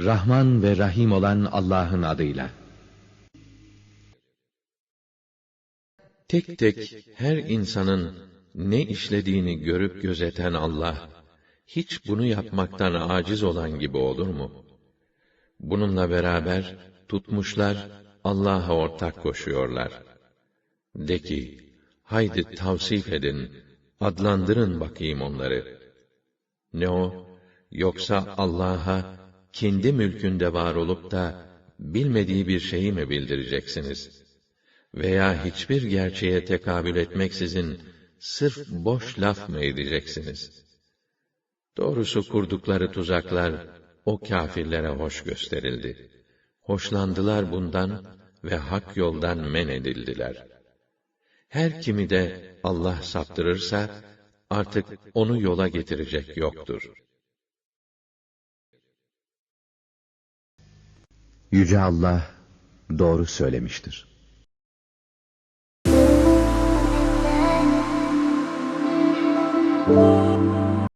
Rahman ve Rahim olan Allah'ın adıyla. Tek tek her insanın ne işlediğini görüp gözeten Allah, hiç bunu yapmaktan aciz olan gibi olur mu? Bununla beraber tutmuşlar Allah'a ortak koşuyorlar. De ki, haydi tavsif edin, adlandırın bakayım onları. Ne o? Yoksa Allah'a kendi mülkünde var olup da bilmediği bir şeyi mi bildireceksiniz? Veya hiçbir gerçeğe tekabül etmeksizin sırf boş laf mı edeceksiniz? Doğrusu kurdukları tuzaklar o kâfirlere hoş gösterildi. Hoşlandılar bundan ve hak yoldan men edildiler. Her kimi de Allah saptırırsa artık onu yola getirecek yoktur. Yüce Allah doğru söylemiştir. Müzik